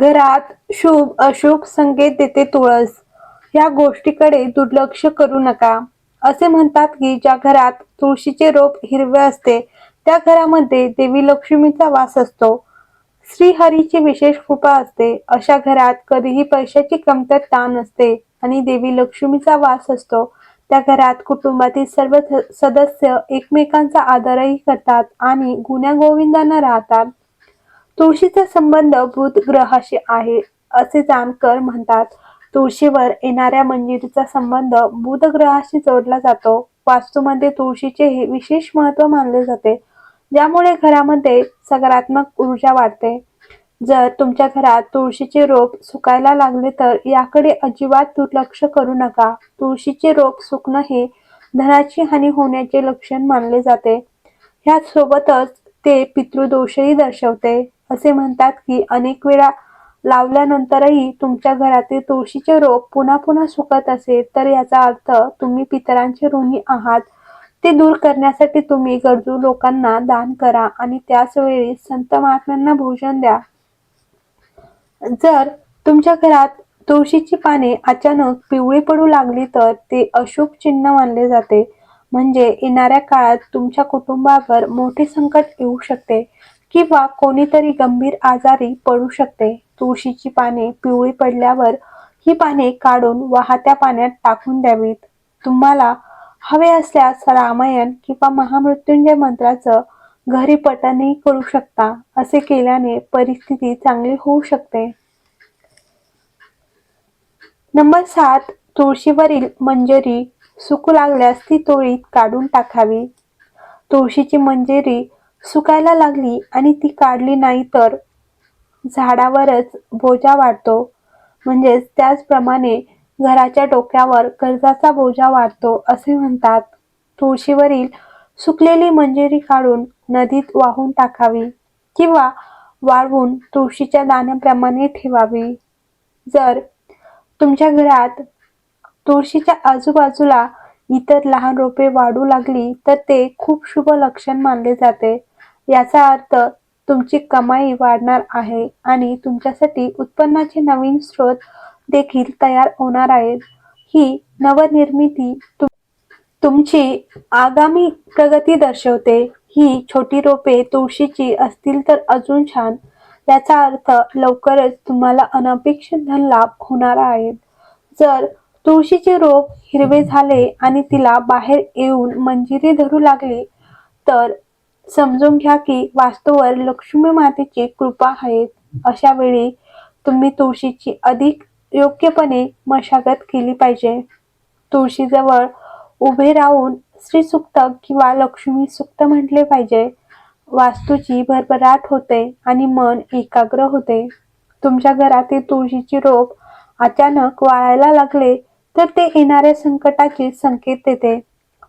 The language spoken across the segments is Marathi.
घरात शुभ अशुभ संकेत देते तुळस. या गोष्टीकडे दुर्लक्ष करू नका. असे म्हणतात की ज्या घरात तुळशीचे रोप हिरवे असते त्या घरामध्ये देवी लक्ष्मीचा वास असतो. श्रीहरीची विशेष कृपा असते. अशा घरात कधीही पैशाची कमतरता नसते आणि देवी लक्ष्मीचा वास असतो. त्या घरात कुटुंबातील सर्व सदस्य एकमेकांचा आदरही करतात आणि गुण्या गोविंदांना राहतात. तुळशीचा संबंध बुध ग्रहाशी आहे असे जाणकर म्हणतात. तुळशीवर येणाऱ्या मंजिरीचा संबंध बुध ग्रहाशी जोडला जातो. वास्तूमध्ये तुळशीचे हे विशेष महत्त्व मानले जाते ज्यामुळे घरामध्ये सकारात्मक ऊर्जा वाढते. जर तुमच्या घरात तुळशीचे रोप सुकायला लागले तर याकडे अजिबात दुर्लक्ष करू नका. तुळशीचे रोप सुकणं हे धनाची हानी होण्याचे लक्षण मानले जाते. ह्यासोबतच ते पितृदोषही दर्शवते. असे म्हणतात की अनेक वेळा लावल्यानंतरही तुमच्या घरातील तुळशीचे रोप पुन्हा पुन्हा सुकत असेल तर याचा अर्थ तुम्ही पितरांचे ऋणी आहात. ते दूर करण्यासाठी तुम्ही गरजू लोकांना दान करा आणि त्याच वेळी संत महात्म्यांना भोजन द्या. जर तुमच्या घरात तुळशीची पाने अचानक पिवळी पडू लागली तर ते अशुभ चिन्ह मानले जाते. म्हणजे येणाऱ्या काळात तुमच्या कुटुंबावर मोठे संकट येऊ शकते. किंवा कोणीतरी गंभीर आजारी पडू शकते. तुळशीची पाने पिवळी पडल्यावर ही पाने काढून वाहत्या पाण्यात टाकून द्यावीत. तुम्हाला हवे असल्यास रामायण किंवा महामृत्युंजय मंत्राचं घरी पठणही करू शकता असे केल्याने परिस्थिती चांगली होऊ शकते. नंबर सात तुळशीवरील मंजरी सुकू लागल्यास ती तोळीत काढून टाकावी. तुळशीची मंजेरी सुकायला लागली आणि ती काढली नाही तर झाडावरच बोजा वाढतो. म्हणजेच त्याचप्रमाणे घराच्या डोक्यावर कर्जाचा बोजा वाढतो असे म्हणतात. तुळशीवरील सुकलेली मंजेरी काढून नदीत वाहून टाकावी किंवा वाळवून तुळशीच्या दाण्याप्रमाणे ठेवावी. जर तुमच्या घरात तुळशीच्या आजूबाजूला इतर लहान रोपे वाढू लागली तर ते खूप शुभ लक्षण मानले जाते. याचा अर्थ तुमची कमाई वाढणार आहे आणि तुमच्यासाठी उत्पन्नाचे नवीन स्रोत देखील तयार होणार आहेत. ही नवनिर्मिती तुम- तुमची आगामी प्रगती दर्शवते. ही छोटी रोपे तुळशीची असतील तर अजून छान. याचा अर्थ लवकरच तुम्हाला अनपेक्षित धन लाभ होणार आहेत. जर तुळशीचे रोप हिरवे झाले आणि तिला बाहेर येऊन मंजिरी धरू लागली तर समजून घ्या की वास्तूवर लक्ष्मी मातेची कृपा आहे. अशा वेळी तुम्ही तुळशीची अधिक योग्यपणे मशागत केली पाहिजे. तुळशीजवळ उभे राहून श्री सुक्त किंवा लक्ष्मी सुक्त म्हटले पाहिजे. वास्तूची भरभराट होते आणि मन एकाग्र होते. तुमच्या घरातील तुळशीची रोप अचानक वाळायला लागले तर ते येणाऱ्या संकटाचे संकेत देते.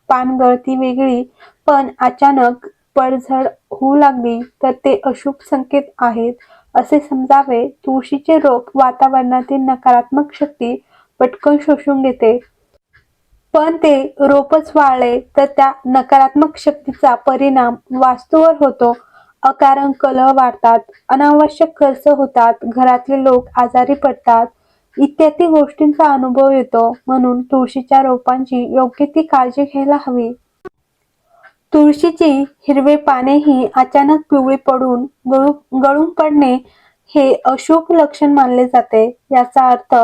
पानगळती वेगळी पण अचानक पडझड होऊ लागली तर ते अशुभ संकेत आहेत असे समजावे तुळशीचे रोप वातावरणातील नकारात्मक शक्ती पटकन शोषून घेते. पण ते रोपच वाळले तर त्या नकारात्मक शक्तीचा परिणाम वास्तूवर होतो. अकारण कलह वाढतात अनावश्यक खर्च होतात घरातले लोक आजारी पडतात इत्यादी गोष्टींचा अनुभव येतो. म्हणून तुळशीच्या रोपांची योग्य ती काळजी घ्यायला हवी. तुळशीची हिरवे पानेही अचानक पिवळी पडून गळू गळून पडणे हे अशुभ लक्षण मानले जाते. याचा अर्थ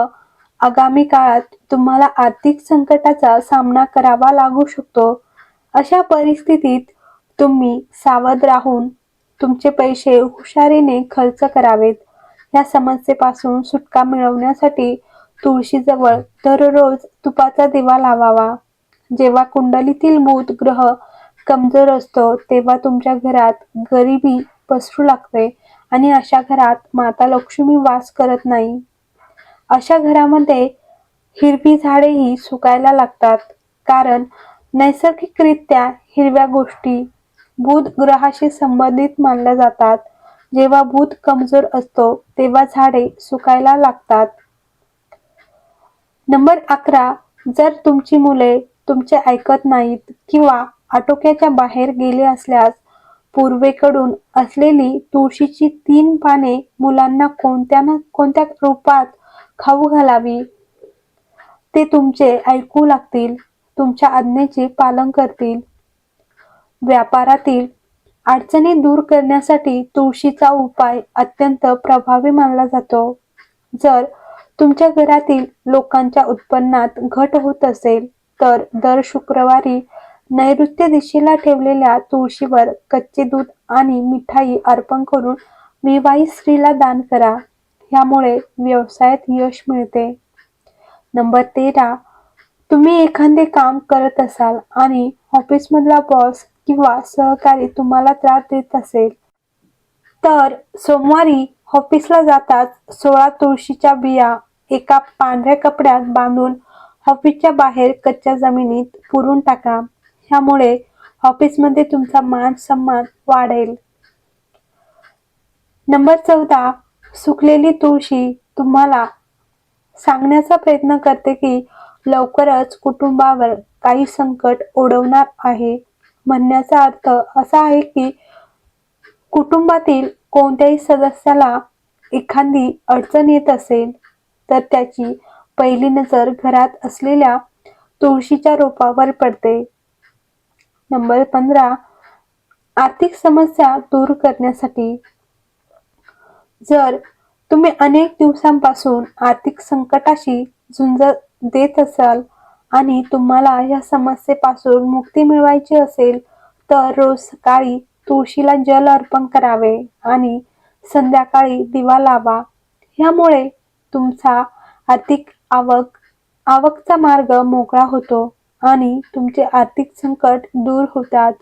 आगामी काळात तुम्हाला आर्थिक संकटाचा सामना करावा लागू शकतो. अशा परिस्थितीत तुम्ही सावध राहून तुमचे पैसे हुशारीने खर्च करावेत. या समस्येपासून सुटका मिळवण्यासाठी तुळशीजवळ दररोज तुपाचा दिवा लावावा. जेव्हा कुंडलीतील बुध ग्रह कमजोर असतो तेव्हा तुमच्या घरात गरिबी पसरू लागते आणि अशा घरात माता लक्ष्मी वास करत नाही. अशा घरामध्ये हिरवी झाडेही सुकायला लागतात कारण नैसर्गिकरित्या हिरव्या गोष्टी बुध ग्रहाशी संबंधित मानल्या जातात. जेव्हा बुध कमजोर असतो तेव्हा झाडे सुकायला लागतात. नंबर अकरा जर तुमची मुले तुमचे ऐकत नाहीत किंवा आटोक्याच्या बाहेर गेले असल्यास पूर्वेकडून असलेली तुळशीची तीन पाने मुलांना कोणत्या ना कोणत्या रूपात खाऊ घालावी? ते तुमचे ऐकू लागतील तुमच्या आज्ञेचे पालन करतील. व्यापारातील अडचणी दूर करण्यासाठी तुळशीचा उपाय अत्यंत प्रभावी मानला जातो. जर तुमच्या घरातील लोकांच्या उत्पन्नात घट होत असेल तर दर शुक्रवारी नैऋत्य दिशेला ठेवलेल्या तुळशीवर कच्चे दूध आणि मिठाई अर्पण करून विवाहित स्त्रीला दान करा. यामुळे व्यवसायात यश मिळते. नंबर तेरा. तुम्ही एखादे काम करत असाल आणि ऑफिसमधला बॉस किंवा सहकारी तुम्हाला त्रास देत असेल तर सोमवारी ऑफिसला जाताच सोळा तुळशीच्या बिया एका पांढऱ्या कपड्यात बांधून ऑफिसच्या बाहेर कच्च्या जमिनीत पुरून टाका. ह्यामुळे ऑफिसमध्ये तुमचा मान सन्मान वाढेल. नंबर चौदा सुकलेली तुळशी तुम्हाला सांगण्याचा प्रयत्न करते की लवकरच कुटुंबावर काही संकट ओढवणार आहे. म्हणण्याचा अर्थ असा आहे की कुटुंबातील कोणत्याही सदस्याला एखादी अडचण येत असेल तर त्याची पहिली नजर घरात असलेल्या तुळशीच्या रोपावर पडते. नंबर पंधरा आर्थिक समस्या दूर करण्यासाठी. जर तुम्ही अनेक दिवसांपासून आर्थिक संकटाशी झुंज देत असाल आणि तुम्हाला या समस्येपासून मुक्ती मिळवायची असेल तर रोज सकाळी तुळशीला जल अर्पण करावे आणि संध्याकाळी दिवा लावा. यामुळे तुमचा आर्थिक आवक आवकचा मार्ग मोकळा होतो. आणि तुमचे आर्थिक संकट दूर होतात.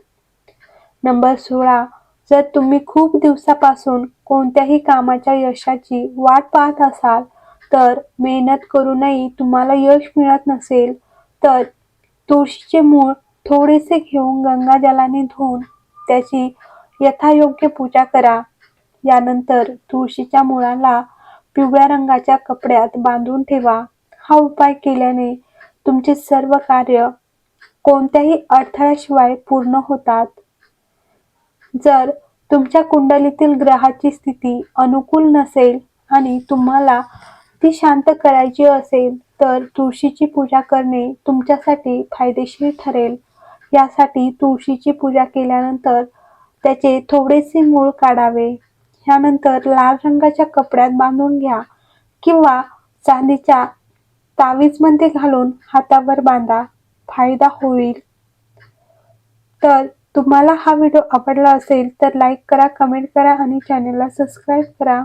नंबर सोळा. जर तुम्ही खूप दिवसापासून कोणत्याही कामाच्या यशाची वाट पाहत असाल तर मेहनत करूनही तुम्हाला यश मिळत नसेल तर तुळशीचे मूळ थोडेसे घेऊन गंगाजलाने धुवून त्याची यथायोग्य पूजा करा. यानंतर तुळशीच्या मुळाला पिवळ्या रंगाच्या कपड्यात बांधून ठेवा. हा उपाय केल्याने तुमचे सर्व कार्य कोणत्याही अडथळ्याशिवाय पूर्ण होतात. जर तुमच्या कुंडलीतील ग्रहाची स्थिती अनुकूल नसेल आणि तुम्हाला ती शांत करायची असेल तर तुळशीची पूजा करणे तुमच्यासाठी फायदेशीर ठरेल. यासाठी तुळशीची पूजा केल्यानंतर त्याचे थोडेसे मूळ काढावे. ह्यानंतर लाल रंगाच्या कपड्यात बांधून घ्या किंवा चांदीच्या तावीजमध्ये घालून हातावर बांधा. फायदा होईल. तर तुम्हाला हा व्हिडिओ आवडला असेल तर लाईक करा कमेंट करा आणि चॅनलला सबस्क्राईब करा.